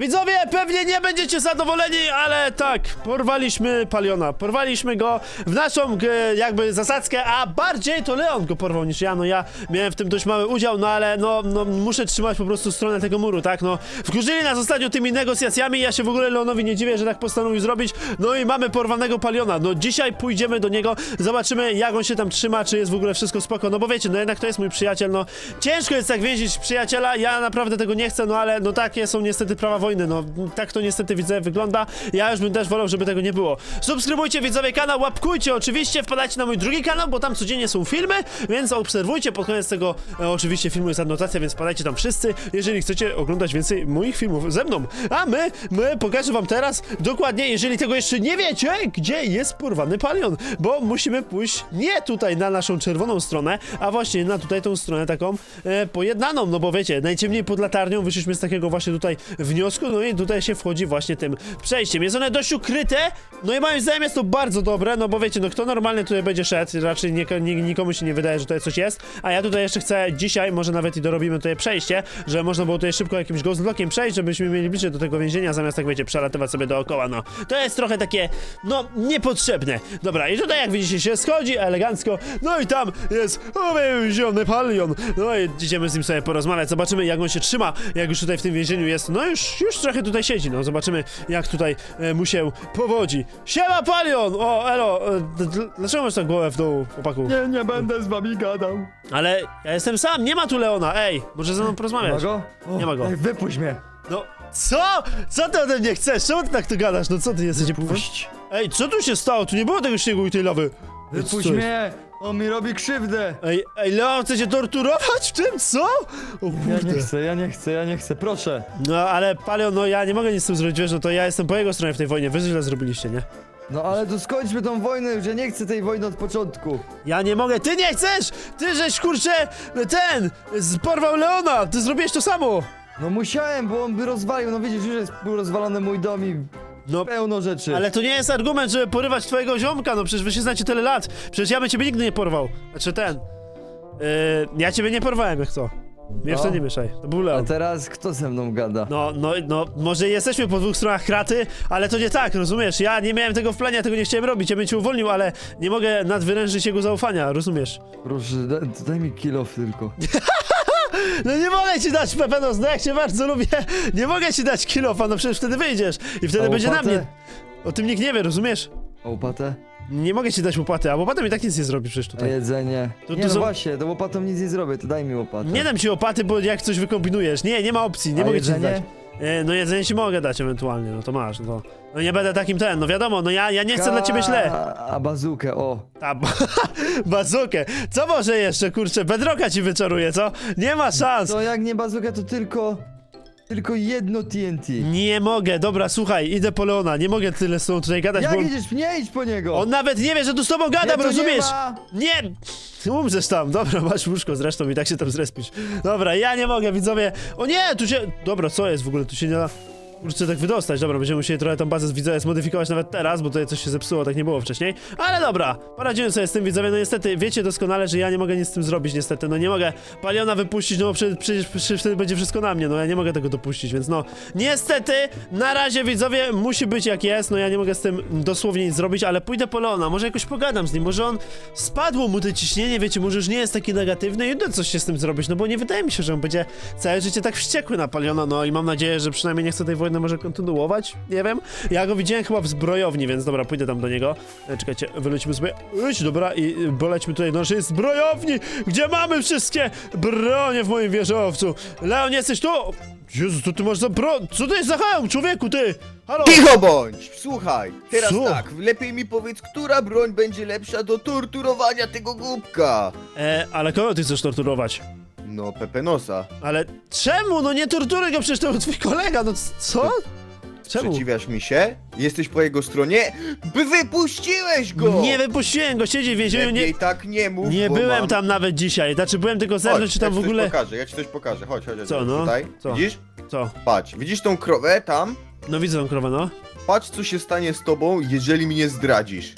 Widzowie, pewnie nie będziecie zadowoleni, ale tak, porwaliśmy Paliona, porwaliśmy go w naszą e, jakby zasadzkę, a bardziej to Leon go porwał niż ja, no ja miałem w tym dość mały udział, no ale no, no muszę trzymać po prostu stronę tego muru, tak, no wkurzyli nas ostatnio tymi negocjacjami, ja się w ogóle Leonowi nie dziwię, że tak postanowił zrobić, no i mamy porwanego Paliona, no dzisiaj pójdziemy do niego, zobaczymy jak on się tam trzyma, czy jest w ogóle wszystko spoko, no bo wiecie, no jednak to jest mój przyjaciel, no ciężko jest tak więzić przyjaciela, ja naprawdę tego nie chcę, no ale no takie są niestety prawa wojny, no tak to niestety widzę wygląda, ja już bym też wolał, żeby tego nie było. Subskrybujcie widzowie kanał, łapkujcie oczywiście, wpadajcie na mój drugi kanał, bo tam codziennie są filmy, więc obserwujcie, pod koniec tego e, oczywiście filmu jest anotacja, więc wpadajcie tam wszyscy, jeżeli chcecie oglądać więcej moich filmów ze mną. A my, my pokażę wam teraz dokładnie, jeżeli tego jeszcze nie wiecie, gdzie jest porwany palion, bo musimy pójść nie tutaj na naszą czerwoną stronę, a właśnie na tutaj tą stronę taką e, pojednaną, no bo wiecie, najciemniej pod latarnią wyszliśmy z takiego właśnie tutaj wniosku, no i tutaj się wchodzi właśnie tym przejściem. Jest one dość ukryte, no i moim zdaniem jest to bardzo dobre, no bo wiecie, no kto normalnie tutaj będzie szedł, raczej nie, nie, nikomu się nie wydaje, że tutaj coś jest, a ja tutaj jeszcze chcę dzisiaj, może nawet i dorobimy tutaj przejście, że można było tutaj szybko jakimś ghost blockiem przejść, żebyśmy mieli bliżej do tego więzienia, zamiast tak wiecie, przelatywać sobie dookoła, no. To jest trochę takie, no, niepotrzebne. Dobra, i tutaj jak widzicie się schodzi elegancko, no i tam jest uwięziony palion. No i idziemy z nim sobie porozmawiać, zobaczymy jak on się trzyma, jak już tutaj w tym więzieniu jest. No już, już trochę tutaj siedzi, no zobaczymy jak tutaj e, mu się powodzi. Siema palion! O, elo, e, d- d- dlaczego masz tak głowę w dół, chłopaku? Nie, nie będę z wami gadał. Ale ja jestem sam, nie ma tu Leona, ej, może ze mną Ma porozmawiać. go? O, Nie ma go. Ej, wypuść mnie. No, co? Co ty ode mnie chcesz? Czemu ty tak to gadasz? No co ty jesteś? Puść. Ej, co tu się stało? Tu nie było tego śniegu i tej lawy. Wypuść Co jest? mnie. On mi robi krzywdę. Ej, ej, Leon chce cię torturować w tym, co? O Ja kurde. nie chcę, ja nie chcę, ja nie chcę, proszę. No, ale Palion, no ja nie mogę nic z tym zrobić, wiesz, no to ja jestem po jego stronie w tej wojnie, wy źle zrobiliście, nie? No ale to skończmy tą wojnę już, ja nie chcę tej wojny od początku. Ja nie mogę, ty nie chcesz! Ty żeś, kurczę, ten, z- porwał Leona, ty zrobiłeś to samo! No musiałem, bo on by rozwalił, no widzisz, już jest był rozwalony mój dom i No, pełno rzeczy. ale to nie jest argument, żeby porywać twojego ziomka, no przecież wy się znacie tyle lat, przecież ja bym ciebie nigdy nie porwał. Znaczy ten, yy, ja ciebie nie porwałem, jak co? Mnie w to No. nie mieszaj, to był A Leon. teraz kto ze mną gada? No, no, no, może jesteśmy po dwóch stronach kraty, ale to nie tak, rozumiesz? Ja nie miałem tego w planie, ja tego nie chciałem robić, ja bym cię uwolnił, ale nie mogę nadwyrężyć jego zaufania, rozumiesz? Proszę, da, daj mi kill off tylko. No nie mogę ci dać Pepenos, no jak cię bardzo lubię, nie mogę ci dać kilofa, no przecież wtedy wyjdziesz i wtedy A będzie na łopatę? mnie. O tym nikt nie wie, rozumiesz? A łopatę? Nie mogę ci dać łopaty, a łopatą mi tak nic nie zrobi przecież A tutaj. jedzenie? To- nie to no są- właśnie, to łopatą nic nie zrobię, to daj mi łopatę. Nie dam ci łopaty, bo jak coś wykombinujesz. Nie, nie ma opcji, nie A mogę ci jedzenie? dać. E, no jedzenie ci mogę dać ewentualnie, no to masz, no. No nie będę takim ten, no wiadomo, no ja, ja nie chcę dla ciebie źle. A, a bazukę, o. A, ba bazukę. Co może jeszcze, kurczę, bedroka ci wyczaruje, co? Nie ma szans. To jak nie bazuka, to tylko... Tylko jedno TNT. Nie mogę, dobra, słuchaj, idę po Leona, nie mogę tyle z tobą tutaj gadać, Jak bo on, idziesz? Nie idź po niego! on nawet nie wie, że tu z tobą gadam, Nie, to rozumiesz? Nie ma. Nie! Umrzesz tam, dobra, masz łóżko zresztą i tak się tam zrespisz. Dobra, ja nie mogę, widzowie. O nie, tu się... Dobra, co jest w ogóle, tu się nie da... Kurczę, tak wydostać, dobra, będziemy musieli trochę tą bazę widzowie zmodyfikować nawet teraz, bo tutaj coś się zepsuło, tak nie było wcześniej. Ale dobra, poradziłem sobie z tym widzowie, no niestety, wiecie doskonale, że ja nie mogę nic z tym zrobić, niestety, no nie mogę Paliona wypuścić, no bo przecież, przecież, przecież wtedy będzie wszystko na mnie, no ja nie mogę tego dopuścić, więc no, niestety, na razie widzowie, musi być jak jest, no ja nie mogę z tym dosłownie nic zrobić, ale pójdę po Leona, może jakoś pogadam z nim, może on spadło mu to ciśnienie, wiecie, może już nie jest taki negatywny i idę coś się z tym zrobić, no bo nie wydaje mi się, że on będzie całe życie tak wściekły na Paliona, no i mam nadzieję, że przynajmniej nie chce tej wojny może kontynuować, nie wiem. Ja go widziałem chyba w zbrojowni, więc dobra, pójdę tam do niego. E, Czekajcie, wylecimy sobie, idź, dobra, i y, polećmy tutaj do naszej zbrojowni, gdzie mamy wszystkie bronie w moim wieżowcu. Leon, jesteś tu? Jezu, co ty masz za bro... Co to jest za hełm, człowieku, ty? Halo? Cicho bądź! Słuchaj, teraz Co? tak, lepiej mi powiedz, która broń będzie lepsza do torturowania tego głupka? E, ale kogo ty chcesz torturować? No, Pepenosa. Ale czemu? No nie torturuj go, przecież to był twój kolega, no c- co? Czemu? Przeciwiasz mi się? Jesteś po jego stronie? By wypuściłeś go! Nie wypuściłem go, siedzi w więzieniu, Lepiej nie... tak nie mów, Nie bo byłem mam... tam nawet dzisiaj, znaczy byłem tylko zewnątrz, czy tam ja w ci ogóle... coś pokażę, ja ci coś pokażę, chodź, chodź, chodź. Co, no? Tutaj, Co? widzisz? Co? Patrz, widzisz tą krowę tam? No widzę tą krowę, no. Patrz, co się stanie z tobą, jeżeli mnie zdradzisz.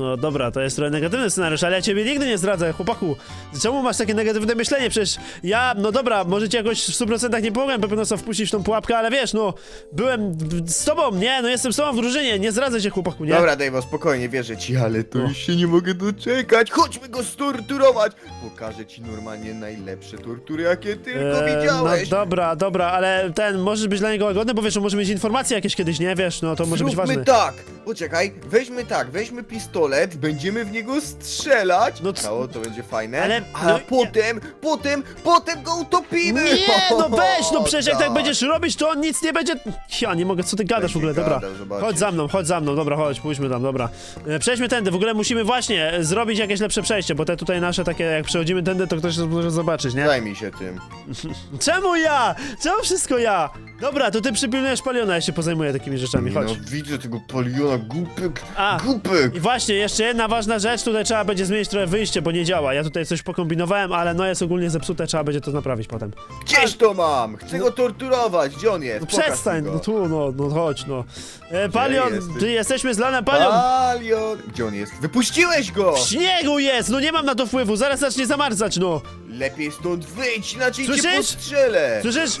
No dobra, to jest trochę negatywny scenariusz, ale ja ciebie nigdy nie zdradzę, chłopaku. Czemu masz takie negatywne myślenie? Przecież ja, no dobra, może ci jakoś w 100% nie pomogłem pewno co wpuścić w tą pułapkę, ale wiesz, no, byłem z tobą, nie? No jestem z tobą w drużynie, nie zdradzę się, chłopaku, nie? Dobra, Dave'o, spokojnie, wierzę ci, ale to No. już się nie mogę doczekać. Chodźmy go storturować. Pokażę ci normalnie najlepsze tortury, jakie tylko Eee, widziałeś. No dobra, dobra, ale ten, możesz być dla niego łagodny, bo wiesz, on może mieć informacje jakieś kiedyś, nie? Wiesz, no to może być Zróbmy ważne. tak, poczekaj, weźmy tak, weźmy pistolet, będziemy w niego strzelać. No No c- to, to będzie fajne. Ale- a no- potem, potem, potem go utopimy. Nie, no weź, no przecież jak tak Tak. będziesz robić, to on nic nie będzie... Ja nie mogę, co ty gadasz w ogóle, Będzie dobra. gadał, zobaczysz. Chodź za mną, chodź za mną, dobra, chodź, pójdźmy tam, dobra. E, Przejdźmy tędy, w ogóle musimy właśnie e, zrobić jakieś lepsze przejście, bo te tutaj nasze takie, jak przechodzimy tędy, to ktoś może zobaczyć, nie? Zajmij się tym. Czemu ja? Czemu wszystko ja? Dobra, to ty przypilnujesz paliona, ja się pozajmuję takimi rzeczami, chodź. No widzę tego paliona, głupek, A. głupek. I właśnie, jeszcze jedna ważna rzecz, tutaj trzeba będzie zmienić trochę wyjście, bo nie działa. Ja tutaj coś pokombinowałem, ale no jest ogólnie zepsute, trzeba będzie to naprawić potem. Gdzieś to mam, chcę go torturować, gdzie on jest? No Pokaż przestań, mi go. no tu, no, no chodź, no. E, Palion, jesteś? ty jesteśmy z Lanem Palion. Palion! Gdzie on jest? Wypuściłeś go! W śniegu jest, no nie mam na to wpływu, zaraz zacznie zamarzać, no. Lepiej stąd wyjdź, inaczej cię Słyszysz? postrzelę! Słyszysz?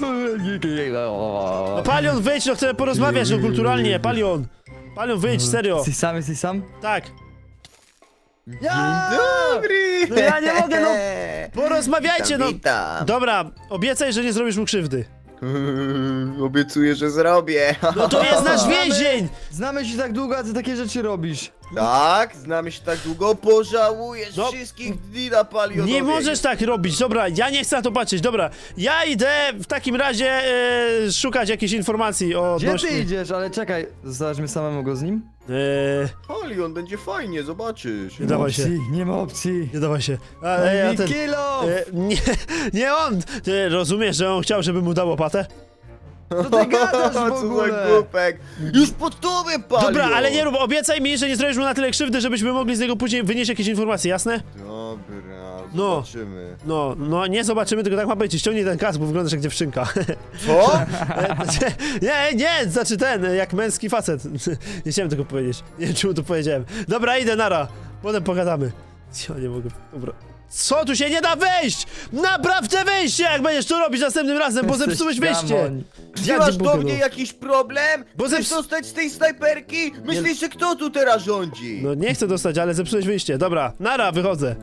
No Palion, wyjdź, no chcę porozmawiać, no kulturalnie, Palion. Palion, wyjdź, serio. Jesteś sam, jesteś sam? Tak. Dzień dobry! No ja nie mogę, no. Porozmawiajcie, no. Witam. Dobra, obiecaj, że nie zrobisz mu krzywdy. Obiecuję, że zrobię. No to jest nasz więzień! Znamy się tak długo, a ty takie rzeczy robisz. Tak, znamy się tak długo, pożałujesz No. wszystkich dni na palionowie. Nie możesz tak robić, dobra, ja nie chcę na to patrzeć, dobra. Ja idę w takim razie e, szukać jakichś informacji o Gdzie ty idziesz? Ale czekaj, zostawiasz mnie samemu go z nim? E, Palion, będzie fajnie, zobaczysz. Nie dawaj się. Opcji, nie ma opcji. nie dawaj się. A, e, a ten, kilo! e, nie, nie on! Ty rozumiesz, że on chciał, żeby mu dał łopatę? Co ty gadasz w Co za ogóle? głupek. Już po tobie, Palion! Dobra, ale nie rób, obiecaj mi, że nie zrobisz mu na tyle krzywdy, żebyśmy mogli z niego później wynieść jakieś informacje, jasne? Dobra, No. zobaczymy. No, no nie zobaczymy, tylko tak ma być. Ściągnij ten kask, bo wyglądasz jak dziewczynka. Co? Nie, nie, znaczy ten, jak męski facet. Nie chciałem tego powiedzieć. Nie wiem, czemu to powiedziałem. Dobra, idę, nara. Potem pogadamy. Ja nie mogę, dobra. Co, tu się nie da wejść! Napraw te wejście, jak będziesz to robić następnym razem, bo zepsułeś. Gdzie Ja masz do mogę, mnie no. jakiś problem? Bo Chcesz zeps- dostać z tej snajperki? Myślisz, że kto tu teraz rządzi? No nie chcę dostać, ale zepsułeś wyjście. Dobra, nara, wychodzę.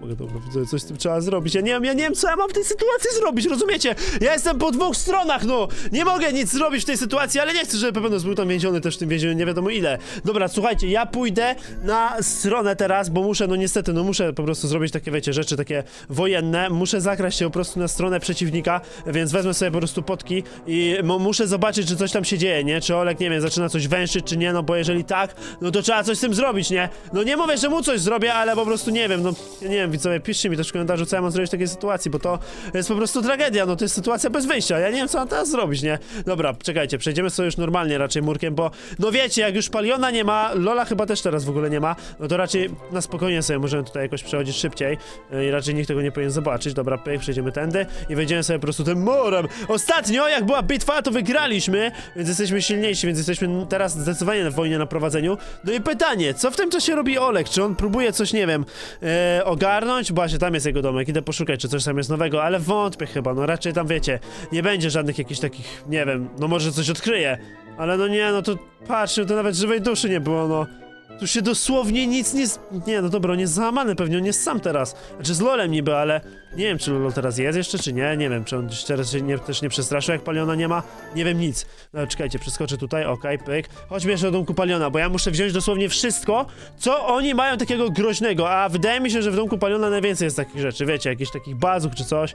Mogę dobra, coś z tym trzeba zrobić. Ja nie wiem, ja nie wiem, co ja mam w tej sytuacji zrobić, rozumiecie? Ja jestem po dwóch stronach, no! Nie mogę nic zrobić w tej sytuacji, ale nie chcę, żeby pewno był tam więziony też w tym więzieniu, nie wiadomo ile. Dobra, słuchajcie, ja pójdę na stronę teraz, bo muszę, no niestety, no muszę po prostu zrobić takie, wiecie, rzeczy takie wojenne. Muszę zakraść się po prostu na stronę przeciwnika, więc wezmę sobie po prostu potki i muszę zobaczyć, czy coś tam się dzieje, nie? Czy Olek, nie wiem, zaczyna coś węszyć, czy nie, no bo jeżeli tak, no to trzeba coś z tym zrobić, nie? No nie mówię, że mu coś zrobię, ale po prostu nie wiem, no nie wiem, widzowie, piszcie mi też w komentarzu, co ja mam zrobić w takiej sytuacji, bo to jest po prostu tragedia, no to jest sytuacja bez wyjścia, ja nie wiem, co mam teraz zrobić, nie? Dobra, czekajcie, przejdziemy sobie już normalnie raczej murkiem, bo no wiecie, jak już Paliona nie ma, Lola chyba też teraz w ogóle nie ma, no to raczej na spokojnie sobie możemy tutaj jakoś przechodzić szybciej yy, i raczej nikt tego nie powinien zobaczyć. Dobra, pyk, przejdziemy tędy i wejdziemy sobie po prostu tym morem. Ostatnio, jak była bitwa, to wygraliśmy, więc jesteśmy silniejsi, więc jesteśmy teraz zdecydowanie na wojnie na prowadzeniu. No i pytanie, co w tym czasie robi Olek? Czy on próbuje coś, nie wiem, e, ogarnąć? Właśnie, tam jest jego domek, idę poszukać, czy coś tam jest nowego, ale wątpię chyba, no raczej tam wiecie, nie będzie żadnych jakichś takich, nie wiem, no może coś odkryje, ale no nie, no to patrzcie, to nawet żywej duszy nie było, no. Tu się dosłownie nic nie... Nie, no dobra, on jest załamany pewnie, on jest sam teraz. Znaczy z Lolem niby, ale nie wiem, czy Lolo teraz jest jeszcze, czy nie. Nie wiem, czy on teraz się nie, też nie przestraszył, jak Paliona nie ma. Nie wiem nic. No, czekajcie, przeskoczę tutaj, okej, pyk. Chodźmy jeszcze do domku Paliona, bo ja muszę wziąć dosłownie wszystko, co oni mają takiego groźnego, a wydaje mi się, że w domku Paliona najwięcej jest takich rzeczy, wiecie, jakichś takich bazów czy coś.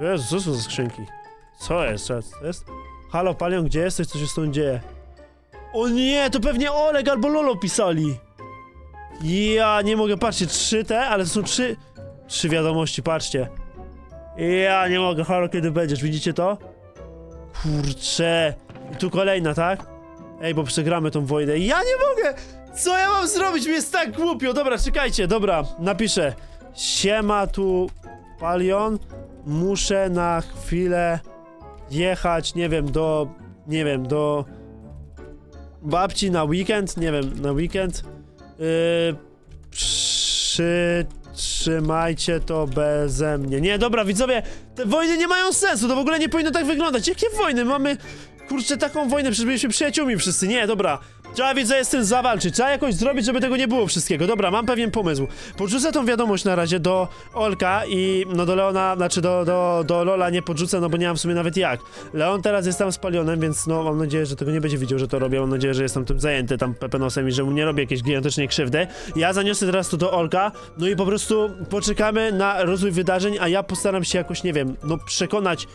Jezu, co skrzynki? Co jest? Co jest? Halo, Palion, gdzie jesteś? Co się z tą dzieje? O nie, to pewnie Oleg albo Lolo pisali. Ja nie mogę, patrzcie, trzy te, ale to są trzy, trzy wiadomości, patrzcie. Ja nie mogę, halo, kiedy będziesz, widzicie to? Kurcze. I tu kolejna, tak? Ej, bo przegramy tą wojnę. Ja nie mogę! Co ja mam zrobić? Mi jest tak głupio. Dobra, czekajcie, dobra, napiszę. Siema tu Palion. Muszę na chwilę jechać, nie wiem, do... Nie wiem, do babci na weekend, nie wiem, na weekend. Yy, Przytrzymajcie to beze mnie. Nie, dobra, widzowie, te wojny nie mają sensu, to w ogóle nie powinno tak wyglądać. Jakie wojny? Mamy, kurczę, taką wojnę, przecież byliśmy przyjaciółmi wszyscy. Nie, dobra. Trzeba widzę z tym zawalczyć, trzeba jakoś zrobić, żeby tego nie było wszystkiego. Dobra, mam pewien pomysł. Podrzucę tą wiadomość na razie do Olka i no do Leona, znaczy do, do, do Lola nie podrzucę, no bo nie mam w sumie nawet jak. Leon teraz jest tam spalionym, więc no mam nadzieję, że tego nie będzie widział, że to robię. Mam nadzieję, że jestem tym zajęty tam pepenosem i że mu nie robię jakiejś gigantycznej krzywdy. Ja zaniosę teraz to do Olka, no i po prostu poczekamy na rozwój wydarzeń, a ja postaram się jakoś, nie wiem, no przekonać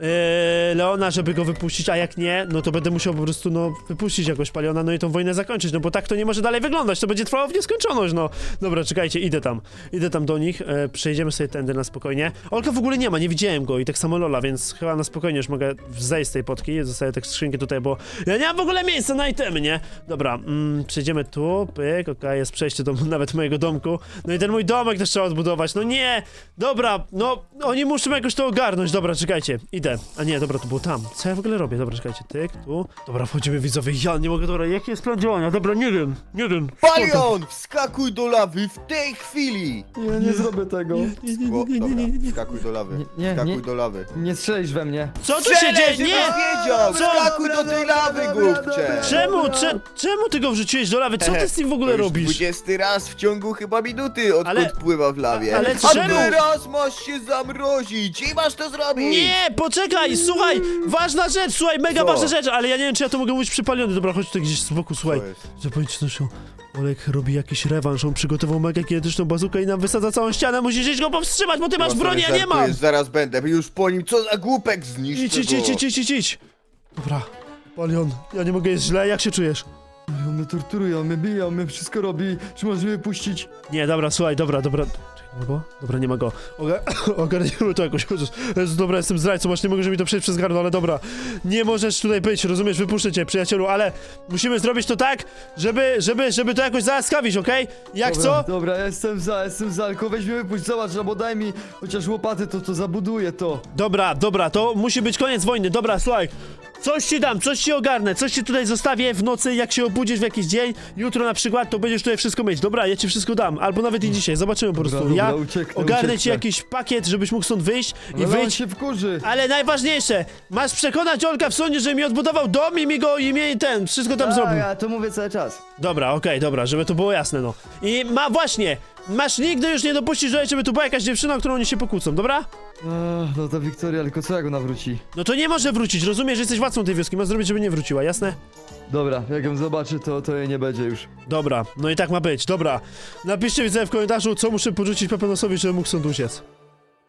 Eee, Leona, żeby go wypuścić, a jak nie, no to będę musiał po prostu, no, wypuścić jakoś Paliona, no i tą wojnę zakończyć, no bo tak to nie może dalej wyglądać, to będzie trwało w nieskończoność, no. Dobra, czekajcie, idę tam, idę tam do nich, e, przejdziemy sobie tędy na spokojnie. Olka w ogóle nie ma, nie widziałem go i tak samo Lola, więc chyba na spokojnie już mogę zejść z tej potki, zostawię tak skrzynkę tutaj, bo ja nie mam w ogóle miejsca na itemy, nie? Dobra, mm, przejdziemy tu, pyk, okej, jest przejście do nawet mojego domku, no i ten mój domek też trzeba odbudować, no nie! Dobra, no, oni muszą jakoś to ogarnąć, dobra, czekajcie, idę. A nie, dobra, to było tam. Co ja w ogóle robię? Dobra, czekajcie, tyk, tu. Dobra, wchodzimy widzowie, ja nie mogę, dobra, jaki jest plan działania? Dobra, nie wiem, nie wiem. Palion! Wskakuj do lawy w tej chwili! Nie, nie zrobię tego. Nie, nie, nie, O, nie, nie, nie, nie, nie. wskakuj do lawy. Nie, nie, Wskakuj nie. do lawy. Nie strzelisz we mnie. Co tu się Strzelaj, dzieje? żebyś Nie! wiedział! Co? Wskakuj do tej lawy, głupcze! Czemu, cze, czemu ty go wrzuciłeś do lawy? Co ty z tym w ogóle To już robisz? 20 raz w ciągu chyba minuty, odkąd Ale- pływa w lawie. ale A czemu? teraz masz się zamrozić i masz to zrobić! Nie, poczekaj, słuchaj, ważna rzecz, słuchaj, mega Co? ważna rzecz, ale ja nie wiem, czy ja to mogę mówić przypaliony. Dobra, chodź tutaj gdzieś z boku, słuchaj. Co jest? Że Olek robi jakiś rewanż, on przygotował mega gigantyczną bazukę i nam wysadza całą ścianę, musisz iść go powstrzymać, bo ty masz No, broń, ja nie mam! Zaraz będę, już po nim, co za głupek Idź, zniszczy idź, idź, idź, idź, idź, idź. Dobra, Palion, ja nie mogę, jest źle, jak się czujesz? On mnie torturuje, on mnie bije, on mnie wszystko robi. Czy możesz mnie puścić? Nie, dobra, słuchaj, dobra, dobra. Go? Dobra, nie ma go. Oga ogarniemy to jakoś, chociaż. Jezu, dobra, jestem zdrajcą, masz nie mogę, żeby mi to przejść przez gardło, ale dobra. Nie możesz tutaj być, rozumiesz, wypuszczę cię, przyjacielu, ale musimy zrobić to tak, żeby, żeby, żeby to jakoś zaskawić, okej? Jak dobra, co? Dobra, jestem za, jestem za, tylko weź mnie wypuść, zobacz, albo daj mi chociaż łopaty, to to zabuduję to. Dobra, dobra, to musi być koniec wojny, dobra, słuchaj. Coś ci dam, coś ci ogarnę, coś ci tutaj zostawię w nocy, jak się obudzisz w jakiś dzień, jutro na przykład, to będziesz tutaj wszystko mieć. Dobra, ja ci wszystko dam, albo nawet i dzisiaj, zobaczymy po Dobra, prostu. dobra, ja ucieknę, ogarnę ci ucieknę. jakiś pakiet, żebyś mógł stąd wyjść i Ale on wyjść się wkurzy. Ale najważniejsze, masz przekonać Olka w sądzie, że mi odbudował dom i mi go i mi ten, wszystko tam zrobił. ja to mówię cały czas. Dobra, okej, dobra, żeby to było jasne, no. I ma właśnie, masz nigdy już nie dopuścić, że żeby tu była jakaś dziewczyna, o którą oni się pokłócą, dobra? No ta Wiktoria, tylko co jak ona wróci? No to nie może wrócić, rozumiesz, że jesteś władcą tej wioski, masz zrobić, żeby nie wróciła, jasne? Dobra, jak ją zobaczy, to, to jej nie będzie już. Dobra, no i tak ma być, dobra. Napiszcie widzę w komentarzu, co muszę porzucić Pepenosowi, żeby mógł stąd uciec.